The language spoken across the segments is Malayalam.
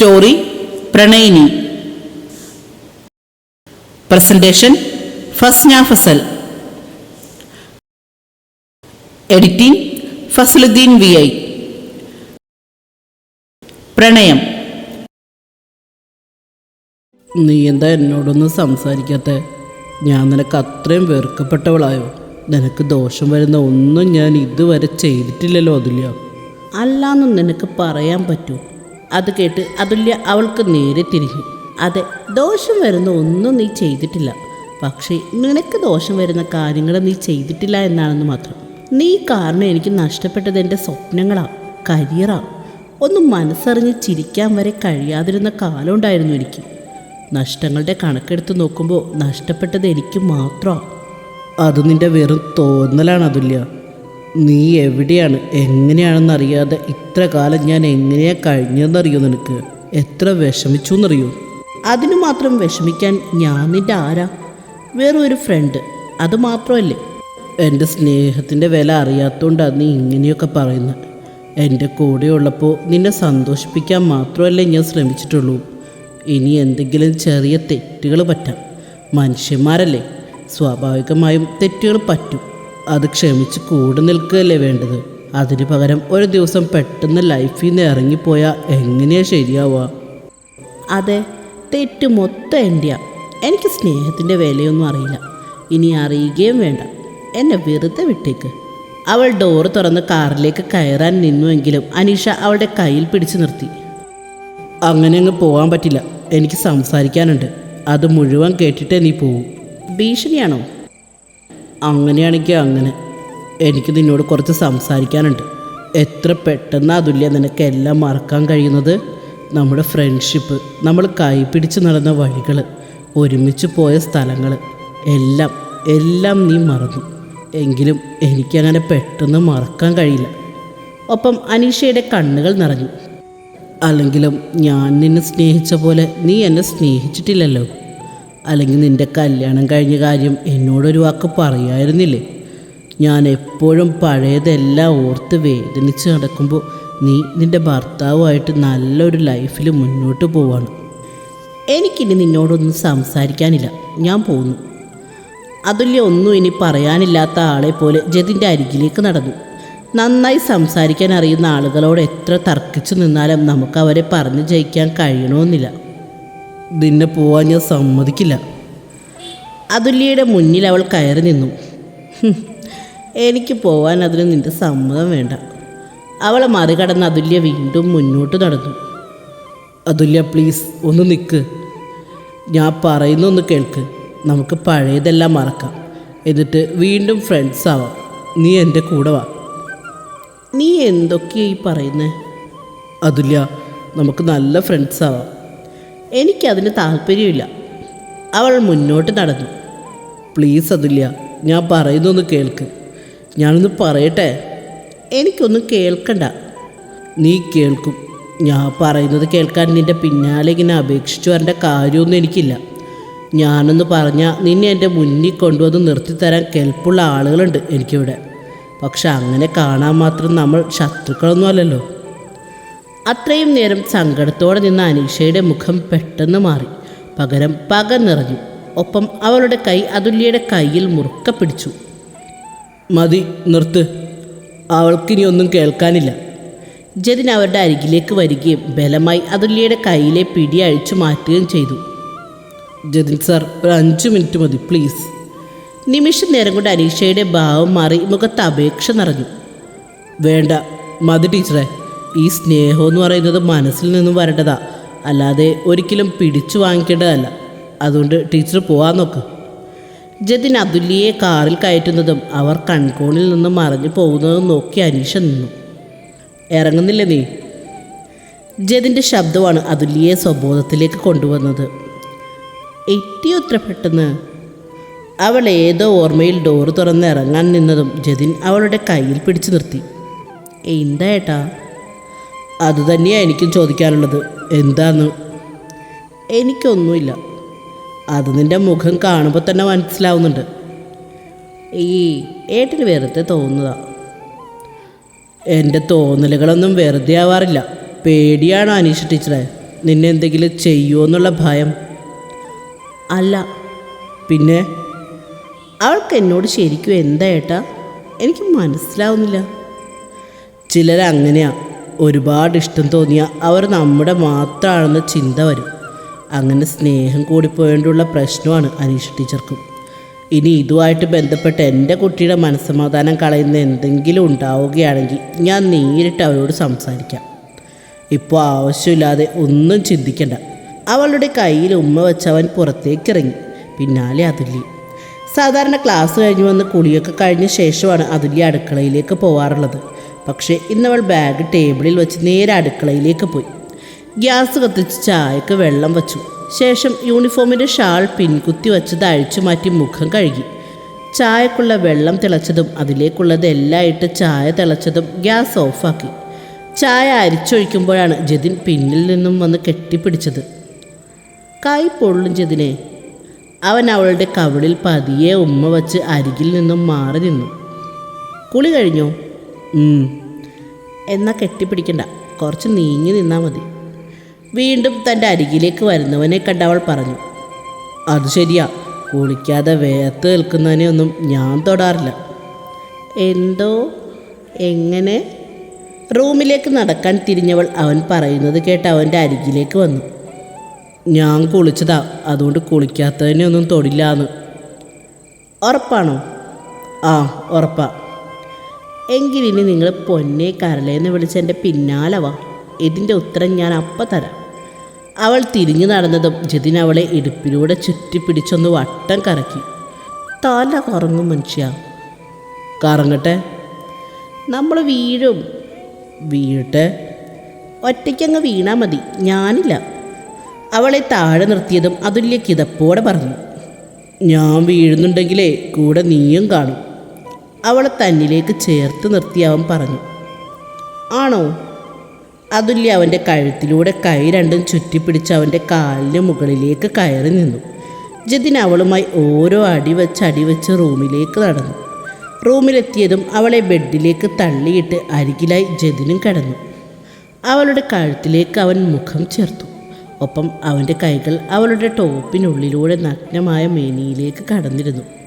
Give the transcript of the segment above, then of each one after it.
Story പ്രണയിനി. Presentation Fasna Fasal. Editing Fasaluddeen V I. പ്രണയം. നീ എന്താ എന്നോടൊന്നും സംസാരിക്കാത്ത? ഞാൻ നിനക്ക് അത്രയും വെറുക്കപ്പെട്ടവളായോ? നിനക്ക് ദോഷം വരുന്ന ഒന്നും ഞാൻ ഇതുവരെ ചെയ്തിട്ടില്ലല്ലോ അതില്ല അല്ലാന്നും നിനക്ക് പറയാൻ പറ്റൂ. അത് കേട്ട് അതുല്യ അവൾക്ക് നേരെ തിരിഞ്ഞു. അതെ ദോഷം വരുന്ന ഒന്നും നീ ചെയ്തിട്ടില്ല. പക്ഷേ നിനക്ക് ദോഷം വരുന്ന കാര്യങ്ങൾ നീ ചെയ്തിട്ടില്ല എന്നാണെന്ന് മാത്രം. നീ കാരണം എനിക്ക് നഷ്ടപ്പെട്ടത് എന്റെ സ്വപ്നങ്ങളാണ് കരിയറാണ് ഒന്നും മനസ്സറിഞ്ഞ് ചിരിക്കാൻ വരെ കഴിയാതിരുന്ന കാലമുണ്ടായിരുന്നു എനിക്ക്. നഷ്ടങ്ങളുടെ കണക്കെടുത്ത് നോക്കുമ്പോൾ നഷ്ടപ്പെട്ടത് എനിക്ക് മാത്രമാണ് അത് നിന്റെ വെറും തോന്നലാണ് അതുല്യ. നീ എവിടെയാണ്? എങ്ങനെയാണെന്ന് അറിയാതെ ഇത്ര കാലം ഞാൻ എങ്ങനെയാ കഴിഞ്ഞതെന്നറിയോ നിനക്ക്? എത്ര വിഷമിച്ചു എന്നറിയോ? അതിനു മാത്രം വിഷമിക്കാൻ ഞാൻ നിന്റെ ആരാ? വേറെ ഒരു ഫ്രണ്ട് അത് മാത്രമല്ലേ? എന്റെ സ്നേഹത്തിന്റെ വില അറിയാത്തതുകൊണ്ടാണ് നീ ഇങ്ങനെയൊക്കെ പറയുന്നത് എന്റെ കൂടെയുള്ളപ്പോൾ നിന്നെ സന്തോഷിപ്പിക്കാൻ മാത്രമല്ലേ ഞാൻ ശ്രമിച്ചിട്ടുള്ളൂ. ഇനി എന്തെങ്കിലും ചെറിയ തെറ്റുകൾ പറ്റാം. മനുഷ്യന്മാരല്ലേ? സ്വാഭാവികമായും തെറ്റുകൾ പറ്റും. അത് ക്ഷമിച്ച് കൂടെ നിൽക്കുകയല്ലേ വേണ്ടത്? അതിന് പകരം ഒരു ദിവസം പെട്ടെന്ന് ലൈഫിൽ നിന്ന് ഇറങ്ങിപ്പോയാൽ എങ്ങനെയാ ശരിയാവുക? അതെ തെറ്റ് മൊത്തം എന്റെയാ എനിക്ക് സ്നേഹത്തിന്റെ വിലയൊന്നും അറിയില്ല. ഇനി അറിയുകയും വേണ്ട. എന്നെ വെറുതെ വിട്ടേക്ക്. അവൾ ഡോറ് തുറന്ന് കാറിലേക്ക് കയറാൻ നിന്നുവെങ്കിലും അനീഷ അവളുടെ കയ്യിൽ പിടിച്ചു നിർത്തി. അങ്ങനെ അങ്ങ് പോകാൻ പറ്റില്ല. എനിക്ക് സംസാരിക്കാനുണ്ട്. അത് മുഴുവൻ കേട്ടിട്ട് നീ പോവും. ഭീഷണിയാണോ? അങ്ങനെയാണെങ്കിൽ അങ്ങനെ. എനിക്ക് നിന്നോട് കുറച്ച് സംസാരിക്കാനുണ്ട്. എത്ര പെട്ടെന്ന് അതുല്യ നിനക്ക് എല്ലാം മറക്കാൻ കഴിയുന്നത്? നമ്മുടെ ഫ്രണ്ട്ഷിപ്പ് നമ്മൾ കൈപിടിച്ച് നടന്ന വഴികൾ ഒരുമിച്ച് പോയ സ്ഥലങ്ങൾ എല്ലാം എല്ലാം നീ മറന്നു. എങ്കിലും എനിക്കങ്ങനെ പെട്ടെന്ന് മറക്കാൻ കഴിയില്ല. ഒപ്പം അനീഷയുടെ കണ്ണുകൾ നിറഞ്ഞു. അല്ലെങ്കിലും ഞാൻ നിന്നെ സ്നേഹിച്ച പോലെ നീ എന്നെ സ്നേഹിച്ചിട്ടില്ലല്ലോ. അല്ലെങ്കിൽ നിന്റെ കല്യാണം കഴിഞ്ഞ കാര്യം എന്നോടൊരു വാക്ക് പറയായിരുന്നില്ലേ? ഞാൻ എപ്പോഴും പഴയതെല്ലാം ഓർത്ത് വേദനിച്ച് നടക്കുമ്പോൾ നീ നിന്റെ ഭർത്താവുമായിട്ട് നല്ലൊരു ലൈഫിൽ മുന്നോട്ട് പോവാണ്. എനിക്കിനി നിന്നോടൊന്നും സംസാരിക്കാനില്ല. ഞാൻ പോകുന്നു അതുല്യ ഒന്നും ഇനി പറയാനില്ലാത്ത ആളെ പോലെ ജതിന്റെ അരികിലേക്ക് നടന്നു. നന്നായി സംസാരിക്കാൻ അറിയുന്ന ആളുകളോട് എത്ര തർക്കിച്ചു നിന്നാലും നമുക്ക് അവരെ പറഞ്ഞു ജയിക്കാൻ കഴിയണമെന്നില്ല. നിന്നെ പോവാൻ ഞാൻ സമ്മതിക്കില്ല. അതുല്യയുടെ മുന്നിൽ അവൾ കയറി നിന്നു. എനിക്ക് പോവാൻ അതിന് നിന്റെ സമ്മതം വേണ്ട. അവളെ മറികടന്ന് അതുല്യ വീണ്ടും മുന്നോട്ട് നടന്നു. അതുല്യ പ്ലീസ് ഒന്ന് നിൽക്ക് ഞാൻ പറയുന്ന ഒന്ന് കേൾക്ക്. നമുക്ക് പഴയതെല്ലാം മറക്കാം. എന്നിട്ട് വീണ്ടും ഫ്രണ്ട്സ് ആവാം. നീ എന്റെ കൂടെ വാ. നീ എന്തൊക്കെയായി പറയുന്നത് അതുല്യ നമുക്ക് നല്ല ഫ്രണ്ട്സ് ആവാം. എനിക്കതിന് താല്പര്യമില്ല. അവൾ മുന്നോട്ട് നടന്നു. പ്ലീസ് അതുല്യ ഞാൻ പറയുന്നൊന്ന് കേൾക്ക്. ഞാനൊന്ന് പറയട്ടെ? എനിക്കൊന്നും കേൾക്കണ്ട. നീ കേൾക്കും. ഞാൻ പറയുന്നത് കേൾക്കാൻ നിന്റെ പിന്നാലെ ഇങ്ങനെ അപേക്ഷിച്ചു വരേണ്ട കാര്യമൊന്നും എനിക്കില്ല. ഞാനൊന്ന് പറഞ്ഞാൽ നിന്നെ എന്റെ മുന്നിൽ കൊണ്ടുവന്ന് നിർത്തിത്തരാൻ കെൽപ്പുള്ള ആളുകളുണ്ട് എനിക്കിവിടെ. പക്ഷെ അങ്ങനെ കാണാൻ മാത്രം നമ്മൾ ശത്രുക്കളൊന്നും അല്ലല്ലോ. അത്രയും നേരം സങ്കടത്തോടെ നിന്ന അനീഷയുടെ മുഖം പെട്ടെന്ന് മാറി. പകരം പക നിറഞ്ഞു. ഒപ്പം അവളുടെ കൈ അതുല്യയുടെ കയ്യിൽ മുറുക്ക പിടിച്ചു. മതി നിർത്ത്. അവൾക്കിനി ഒന്നും കേൾക്കാനില്ല. ജതിൻ അവരുടെ അരികിലേക്ക് വരികയും ബലമായി അതുല്യയുടെ കയ്യിലെ പിടി അഴിച്ചു മാറ്റുകയും ചെയ്തു. ജതിൻ സാർ ഒരു അഞ്ച് മിനിറ്റ് മതി പ്ലീസ്. നിമിഷ നേരം കൊണ്ട് അനീഷയുടെ ഭാവം മാറി മുഖത്ത് അപേക്ഷ നിറഞ്ഞു. വേണ്ട മതി ടീച്ചറെ. ഈ സ്നേഹം എന്ന് പറയുന്നത് മനസ്സിൽ നിന്നും വരേണ്ടതാ. അല്ലാതെ ഒരിക്കലും പിടിച്ചു വാങ്ങിക്കേണ്ടതല്ല. അതുകൊണ്ട് ടീച്ചർ പോവാൻ നോക്ക്. ജതിൻ അതുല്യയെ കാറിൽ കയറ്റുന്നതും അവർ കൺകോണിൽ നിന്ന് മറഞ്ഞു പോകുന്നതും നോക്കി അനീഷ നിന്നു. ഇറങ്ങുന്നില്ല നീ? ജതിന്റെ ശബ്ദമാണ് അതുല്യയെ സ്വബോധത്തിലേക്ക് കൊണ്ടുവന്നത്. എത്തിയോ ഇത്ര പെട്ടെന്ന്. അവൾ ഏതോ ഓർമ്മയിൽ ഡോറ് തുറന്ന് ഇറങ്ങാൻ നിന്നതും ജതിൻ അവളുടെ കയ്യിൽ പിടിച്ചു നിർത്തി. എന്താ ഏട്ടാ? അതുതന്നെയാണ് എനിക്കും ചോദിക്കാനുള്ളത്. എന്താന്ന്? എനിക്കൊന്നുമില്ല. അത് നിന്റെ മുഖം കാണുമ്പോൾ തന്നെ മനസ്സിലാവുന്നുണ്ട്. ഈ ഏട്ടിന് വെറുതെ തോന്നുന്നതാ. എന്റെ തോന്നലുകളൊന്നും വെറുതെ ആവാറില്ല. പേടിയാണോ അനീഷ ടീച്ചറെ. നിന്നെ എന്തെങ്കിലും ചെയ്യുമോ എന്നുള്ള ഭയം? അല്ല. പിന്നെ? അവൾക്ക് എന്നോട് ശരിക്കും എന്താ ഏട്ടാ? എനിക്ക് മനസ്സിലാവുന്നില്ല. ചിലരങ്ങനെയാണ് ഒരുപാട് ഇഷ്ടം തോന്നിയ അവർ നമ്മുടെ മാത്രമാണെന്ന ചിന്ത വരും. അങ്ങനെ സ്നേഹം കൂടിപ്പോയേണ്ടുള്ള പ്രശ്നമാണ് അനീഷ് ടീച്ചർക്കും. ഇനി ഇതുമായിട്ട് ബന്ധപ്പെട്ട് എന്റെ കുട്ടിയുടെ മനസ്സമാധാനം കളയുന്ന എന്തെങ്കിലും ഉണ്ടാവുകയാണെങ്കിൽ ഞാൻ നേരിട്ട് അവരോട് സംസാരിക്കാം. ഇപ്പോൾ ആവശ്യമില്ലാതെ ഒന്നും ചിന്തിക്കണ്ട. അവളുടെ കയ്യിൽ ഉമ്മ വെച്ചവൻ പുറത്തേക്ക് ഇറങ്ങി പിന്നാലെ അതുല്യ സാധാരണ ക്ലാസ് കഴിഞ്ഞ് വന്ന് കുളിയൊക്കെ കഴിഞ്ഞ ശേഷമാണ് അതുല്യ അടുക്കളയിലേക്ക് പോവാറുള്ളത്. പക്ഷേ ഇന്നവൾ ബാഗ് ടേബിളിൽ വെച്ച് നേരെ അടുക്കളയിലേക്ക് പോയി. ഗ്യാസ് കത്തിച്ച് ചായക്ക് വെള്ളം വച്ചു. ശേഷം യൂണിഫോമിന്റെ ഷാൾ പിൻകുത്തി വച്ചത് അഴിച്ചു മാറ്റി മുഖം കഴുകി. ചായക്കുള്ള വെള്ളം തിളച്ചതും അതിലേക്കുള്ളത് എല്ലാം ഇട്ട് ചായ തിളച്ചതും ഗ്യാസ് ഓഫാക്കി ചായ അരിച്ചൊഴിക്കുമ്പോഴാണ് ജതിൻ പിന്നിൽ നിന്നും വന്ന് കെട്ടിപ്പിടിച്ചത്. കൈ പൊള്ളും ജതിനെ. അവൻ അവളുടെ കവിളിൽ പതിയെ ഉമ്മ വച്ച് അരികിൽ നിന്നും മാറി നിന്നു. കുളി കഴിഞ്ഞോ? ഉം. എന്നാ കെട്ടിപ്പിടിക്കണ്ട. കുറച്ച് നീങ്ങി നിന്നാൽ മതി. വീണ്ടും തന്റെ അരികിലേക്ക് വരുന്നവനെ കണ്ട് അവൾ പറഞ്ഞു അത് ശരിയാ. കുളിക്കാതെ വേർത്ത് നിൽക്കുന്നതിനെ ഒന്നും ഞാൻ തൊടാറില്ല. എന്തോ? എങ്ങനെ? റൂമിലേക്ക് നടക്കാൻ തിരിഞ്ഞവൾ അവൻ പറയുന്നത് കേട്ട് അവന്റെ അരികിലേക്ക് വന്നു. ഞാൻ കുളിച്ചതാ. അതുകൊണ്ട് കുളിക്കാത്തതിനെ ഒന്നും തൊടില്ലാന്ന്. ഉറപ്പാണോ? ആ ഉറപ്പാ. എങ്കിലിനി നിങ്ങൾ പൊന്നെ കരളേന്ന് വിളിച്ച് എന്റെ പിന്നാലെ വാ. ഇതിന്റെ ഉത്തരം ഞാൻ അപ്പം തരാം. അവൾ തിരിഞ്ഞു നടന്നതും ജതിൻ അവളെ ഇടുപ്പിലൂടെ ചുറ്റിപ്പിടിച്ചൊന്ന് വട്ടം കറക്കി. തല കറങ്ങും മനുഷ്യ. കറങ്ങട്ടെ. നമ്മൾ വീഴും. വീഴട്ടെ. ഒറ്റയ്ക്കങ്ങ് വീണാൽ മതി. ഞാനില്ല. അവളെ താഴെ നിർത്തിയതും അതുല്യ കിതപ്പോടെ പറഞ്ഞു. ഞാൻ വീഴുന്നുണ്ടെങ്കിലേ കൂടെ നീയും കാണും. അവളെ തന്നിലേക്ക് ചേർത്ത് നിർത്തി അവൻ പറഞ്ഞു ആണോ? അതുല്യ അവന്റെ കഴുത്തിലൂടെ കൈ രണ്ടും ചുറ്റിപ്പിടിച്ച് അവന്റെ കാലിന് മുകളിലേക്ക് കയറി നിന്നു. ജതിൻ അവളുമായി ഓരോ അടി വെച്ച് അടി വെച്ച് റൂമിലേക്ക് നടന്നു. റൂമിലെത്തിയതും അവളെ ബെഡിലേക്ക് തള്ളിയിട്ട് അരികിലായി ജതിനും കിടന്നു. അവളുടെ കഴുത്തിലേക്ക് അവൻ മുഖം ചേർത്തു. ഒപ്പം അവന്റെ കൈകൾ അവളുടെ ടോപ്പിനുള്ളിലൂടെ നഗ്നമായ മേനിയിലേക്ക് കടന്നിരുന്നു.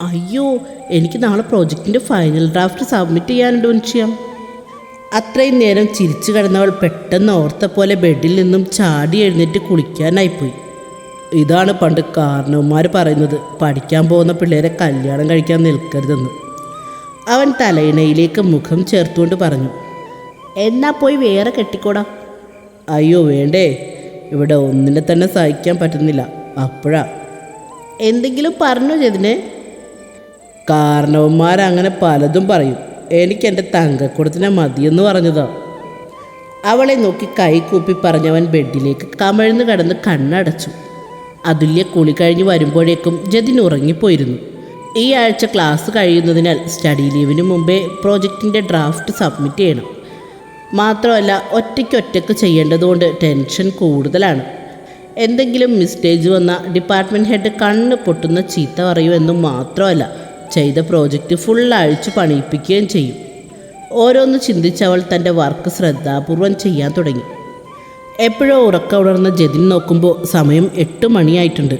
അയ്യോ എനിക്ക് നാളെ പ്രോജക്റ്റിന്റെ ഫൈനൽ ഡ്രാഫ്റ്റ് സബ്മിറ്റ് ചെയ്യാനുണ്ട് മനുഷ്യം. അത്രയും നേരം ചിരിച്ചു കിടന്നവൾ പെട്ടെന്ന് ഓർത്ത പോലെ ബെഡിൽ നിന്നും ചാടി എഴുന്നേറ്റ് കുളിക്കാനായിപ്പോയി ഇതാണ് പണ്ട് കാരണവന്മാർ പറയുന്നത് പഠിക്കാൻ പോകുന്ന പിള്ളേരെ കല്യാണം കഴിക്കാൻ നിൽക്കരുതെന്ന്. അവൻ തലയിണയിലേക്ക് മുഖം ചേർത്തുകൊണ്ട് പറഞ്ഞു എന്നാ പോയി വേറെ കെട്ടിക്കോടാ. അയ്യോ വേണ്ടേ. ഇവിടെ ഒന്നിനെ തന്നെ സഹിക്കാൻ പറ്റുന്നില്ല. അപ്പോഴാ. എന്തെങ്കിലും പറഞ്ഞു ചെയ്തിനെ കാരണവന്മാരങ്ങനെ പലതും പറയും. എനിക്ക് എന്റെ തങ്കക്കുടത്തിനെ മതിയെന്ന് പറഞ്ഞതാ. അവളെ നോക്കി കൈകൂപ്പി പറഞ്ഞവൻ ബെഡിലേക്ക് കമഴ്ന്നു കടന്ന് കണ്ണടച്ചു. അതുല്യ കുളി കഴിഞ്ഞ് വരുമ്പോഴേക്കും ജതിൻ ഉറങ്ങിപ്പോയിരുന്നു. ഈ ആഴ്ച ക്ലാസ് കഴിയുന്നതിനാൽ സ്റ്റഡി ലീവിന് മുമ്പേ പ്രോജക്റ്റിന്റെ ഡ്രാഫ്റ്റ് സബ്മിറ്റ് ചെയ്യണം. മാത്രമല്ല ഒറ്റയ്ക്കൊറ്റക്ക് ചെയ്യേണ്ടതുകൊണ്ട് ടെൻഷൻ കൂടുതലാണ്. എന്തെങ്കിലും മിസ്റ്റേജ് വന്ന ഡിപ്പാർട്ട്മെന്റ് ഹെഡ് കണ്ണ് പൊട്ടുന്ന ചീത്ത പറയുമെന്നും മാത്രമല്ല ചെയ്ത പ്രോജക്റ്റ് ഫുൾ അഴിച്ചു പണിയിപ്പിക്കുകയും ചെയ്യും. ഓരോന്ന് ചിന്തിച്ചവൾ തന്റെ വർക്ക് ശ്രദ്ധാപൂർവം ചെയ്യാൻ തുടങ്ങി. എപ്പോഴോ ഉറക്ക ഉണർന്ന ജതിൻ നോക്കുമ്പോൾ സമയം എട്ട് മണിയായിട്ടുണ്ട്.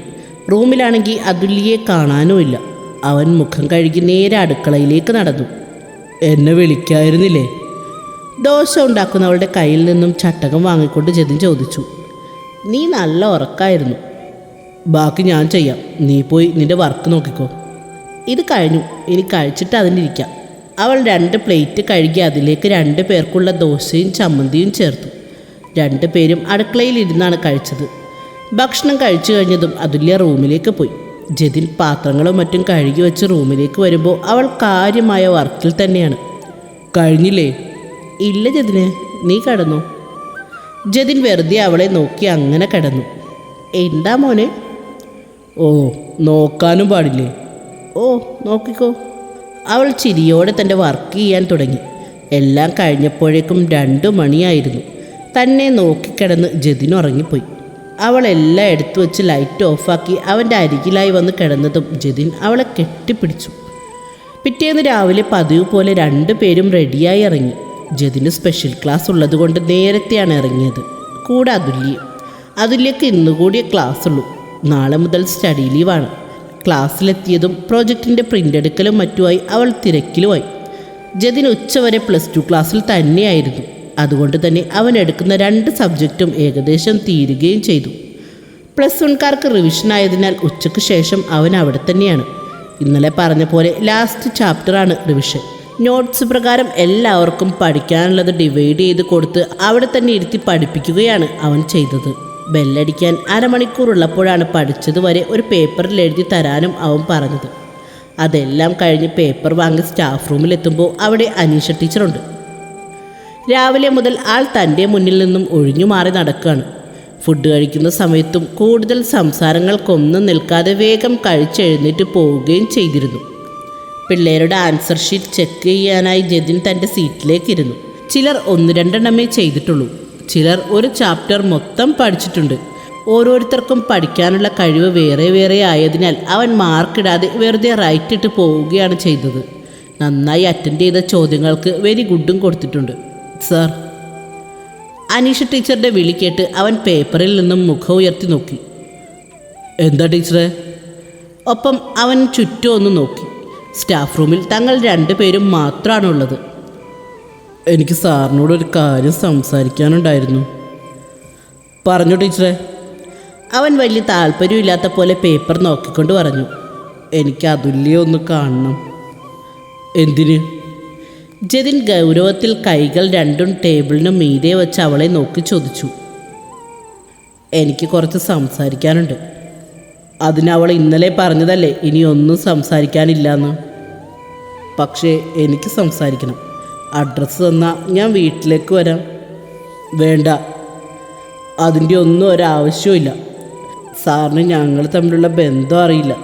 റൂമിലാണെങ്കിൽ അതുല്യെ കാണാനുമില്ല. അവൻ മുഖം കഴുകി നേരെ അടുക്കളയിലേക്ക് നടന്നു. എന്നെ വിളിക്കായിരുന്നില്ലേ? ദോശ ഉണ്ടാക്കുന്നവളുടെ കയ്യിൽ നിന്നും ചട്ടകം വാങ്ങിക്കൊണ്ട് ജതിൻ ചോദിച്ചു. നീ നല്ല ഉറക്കായിരുന്നു. ബാക്കി ഞാൻ ചെയ്യാം. നീ പോയി നിന്റെ വർക്ക് നോക്കിക്കോ. ഇത് കഴിഞ്ഞു. ഇനി കഴിച്ചിട്ട് അതിനിരിക്കാം അവൾ രണ്ട് പ്ലേറ്റ് കഴുകി അതിലേക്ക് രണ്ട് പേർക്കുള്ള ദോശയും ചമ്മന്തിയും ചേർത്തു. രണ്ട് പേരും അടുക്കളയിൽ ഇരുന്നാണ് കഴിച്ചത്. ഭക്ഷണം കഴിച്ചു കഴിഞ്ഞതും അതുല്യ റൂമിലേക്ക് പോയി. ജതിൻ പാത്രങ്ങളും മറ്റും കഴുകി വെച്ച് റൂമിലേക്ക് വരുമ്പോൾ അവൾ കാര്യമായ വർക്കിൽ തന്നെയാണ്. കഴിഞ്ഞില്ലേ? ഇല്ല ജതിന് നീ കടന്നു? ജതിൻ വെറുതെ അവളെ നോക്കി അങ്ങനെ കടന്നു. എന്താ മോനെ? ഓ നോക്കാനും പാടില്ലേ? ഓ നോക്കിക്കോ. അവൾ ചിരിയോടെ തന്റെ വർക്ക് ചെയ്യാൻ തുടങ്ങി. എല്ലാം കഴിഞ്ഞപ്പോഴേക്കും രണ്ടു മണിയായിരുന്നു. തന്നെ നോക്കിക്കിടന്ന് ജതിൻ ഉറങ്ങിപ്പോയി. അവൾ എല്ലാം എടുത്തു വെച്ച് ലൈറ്റ് ഓഫാക്കി അവന്റെ അരികിലായി വന്ന് കിടന്നതും ജതിൻ അവളെ കെട്ടിപ്പിടിച്ചു. പിറ്റേന്ന് രാവിലെ പതിവ് പോലെ രണ്ടു പേരും റെഡിയായി ഇറങ്ങി. ജതിന് സ്പെഷ്യൽ ക്ലാസ് ഉള്ളതുകൊണ്ട് നേരത്തെയാണ് ഇറങ്ങിയത്. കൂടെ അതുല്യം അതുല്യക്ക് ഇന്നുകൂടിയ ക്ലാസ് ഉള്ളൂ നാളെ മുതൽ സ്റ്റഡി ലീവാണ്. ക്ലാസ്സിലെത്തിയതും പ്രോജക്റ്റിന്റെ പ്രിന്റ് എടുക്കലും മറ്റുമായി അവൾ തിരക്കിലുമായി. ജതിൻ ഉച്ചവരെ പ്ലസ് ടു ക്ലാസ്സിൽ തന്നെയായിരുന്നു. അതുകൊണ്ട് തന്നെ അവൻ എടുക്കുന്ന രണ്ട് സബ്ജക്റ്റും ഏകദേശം തീരുകയും ചെയ്തു. പ്ലസ് വൺകാർക്ക് റിവിഷൻ ആയതിനാൽ ഉച്ചയ്ക്ക് ശേഷം അവൻ അവിടെ തന്നെയാണ്. ഇന്നലെ പറഞ്ഞ പോലെ ലാസ്റ്റ് ചാപ്റ്ററാണ് റിവിഷൻ. നോട്ട്സ് പ്രകാരം എല്ലാവർക്കും പഠിക്കാനുള്ളത് ഡിവൈഡ് ചെയ്ത് കൊടുത്ത് അവിടെ തന്നെ ഇരുത്തി പഠിപ്പിക്കുകയാണ് അവൻ ചെയ്തത്. ബെല്ലടിക്കാൻ അരമണിക്കൂർ ഉള്ളപ്പോഴാണ് പഠിച്ചത് വരെ ഒരു പേപ്പറിൽ എഴുതി തരാനും അവൻ പറഞ്ഞത്. അതെല്ലാം കഴിഞ്ഞ് പേപ്പർ വാങ്ങി സ്റ്റാഫ് റൂമിലെത്തുമ്പോൾ അവിടെ അനീഷ ടീച്ചറുണ്ട്. രാവിലെ മുതൽ ആൾ തന്റെ മുന്നിൽ നിന്നും ഒഴിഞ്ഞു മാറി നടക്കുകയാണ്. ഫുഡ് കഴിക്കുന്ന സമയത്തും കൂടുതൽ സംസാരങ്ങൾക്കൊന്നും നിൽക്കാതെ വേഗം കഴിച്ചെഴുന്നേറ്റ് പോവുകയും ചെയ്തിരുന്നു. പിള്ളേരുടെ ആൻസർ ഷീറ്റ് ചെക്ക് ചെയ്യാനായി ജതിൻ തന്റെ സീറ്റിലേക്ക് ഇരുന്നു ചിലർ ഒന്ന് രണ്ടെണ്ണമേ ചെയ്തിട്ടുള്ളൂ. ചിലർ ഒരു ചാപ്റ്റർ മൊത്തം പഠിച്ചിട്ടുണ്ട്. ഓരോരുത്തർക്കും പഠിക്കാനുള്ള കഴിവ് വേറെ വേറെ ആയതിനാൽ അവൻ മാർക്കിടാതെ വെറുതെ റൈറ്റ് ഇട്ട് പോവുകയാണ് ചെയ്തത്. നന്നായി അറ്റൻഡ് ചെയ്ത ചോദ്യങ്ങൾക്ക് വെരി ഗുഡും കൊടുത്തിട്ടുണ്ട്. സാർ അനീഷ ടീച്ചറുടെ വിളി കേട്ട് അവൻ പേപ്പറിൽ നിന്നും മുഖം ഉയർത്തി നോക്കി. എന്താ ടീച്ചറെ? ഒപ്പം അവൻ ചുറ്റും ഒന്ന് നോക്കി. സ്റ്റാഫ് റൂമിൽ തങ്ങൾ രണ്ടുപേരും മാത്രമാണുള്ളത് എനിക്ക് സാറിനോട് ഒരു കാര്യം സംസാരിക്കാനുണ്ടായിരുന്നു. പറഞ്ഞു ടീച്ചറെ? അവൻ വലിയ താല്പര്യമില്ലാത്ത പോലെ പേപ്പർ നോക്കിക്കൊണ്ട് പറഞ്ഞു. എനിക്ക് അതുല്യ ഒന്ന് കാണണം. എന്തിന്? ജതിൻ ഗൗരവത്തിൽ കൈകൾ രണ്ടും ടേബിളിന് മീതെ വെച്ച് അവളെ നോക്കി ചോദിച്ചു. എനിക്ക് കുറച്ച് സംസാരിക്കാനുണ്ട്. അതിനവൾ ഇന്നലെ പറഞ്ഞതല്ലേ ഇനി ഒന്നും സംസാരിക്കാനില്ലെന്ന്. പക്ഷേ എനിക്ക് സംസാരിക്കണം. അഡ്രസ്സ് തന്നാൽ ഞാൻ വീട്ടിലേക്ക് വരാം. വേണ്ട. അതിന്റെ ഒന്നും ഒരാവശ്യമില്ല സാറിന് ഞങ്ങൾ തമ്മിലുള്ള ബന്ധം അറിയില്ല.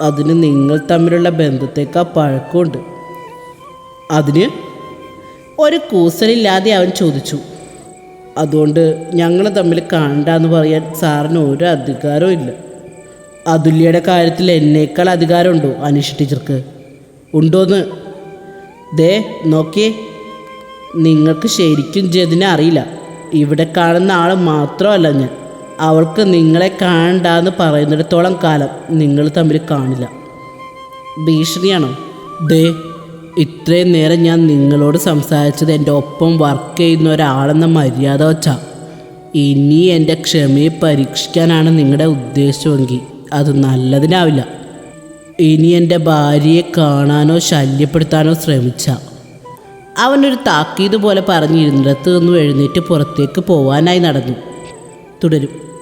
അതിന് നിങ്ങൾ തമ്മിലുള്ള ബന്ധത്തേക്കാൾ പഴക്കമുണ്ട്. അതിന് ഒരു കൂസലില്ലാതെ അവൻ ചോദിച്ചു. അതുകൊണ്ട് ഞങ്ങൾ തമ്മിൽ കാണണ്ടെന്ന് പറയാൻ സാറിന് ഒരു അധികാരവും ഇല്ല. അതുല്യയുടെ കാര്യത്തിൽ എന്നേക്കാൾ അധികാരമുണ്ടോ അനീഷ് ടീച്ചർക്ക്? ഉണ്ടോന്ന് ദേ നോക്കിയേ. നിങ്ങൾക്ക് ശരിക്കും ജതിനെ അറിയില്ല. ഇവിടെ കാണുന്ന ആൾ മാത്രമല്ല ഞാൻ. അവൾക്ക് നിങ്ങളെ കാണണ്ടെന്ന് പറയുന്നിടത്തോളം കാലം നിങ്ങൾ തമ്മിൽ കാണില്ല. ഭീഷണിയാണോ? ദേ ഇത്രയും നേരം ഞാൻ നിങ്ങളോട് സംസാരിച്ചത് എന്റെ ഒപ്പം വർക്ക് ചെയ്യുന്ന ഒരാളെന്ന മര്യാദ വച്ചാ. ഇനി എന്റെ ക്ഷമയെ പരീക്ഷിക്കാനാണ് നിങ്ങളുടെ ഉദ്ദേശമെങ്കിൽ. അത് നല്ലതിനാവില്ല. ഇനി എന്റെ ഭാര്യയെ കാണാനോ ശല്യപ്പെടുത്താനോ ശ്രമിച്ച. അവനൊരു താക്കീത് പോലെ പറഞ്ഞിരുന്നിടത്ത് നിന്നും എഴുന്നേറ്റ് പുറത്തേക്ക് പോവാനായി നടന്നു. തുടരും.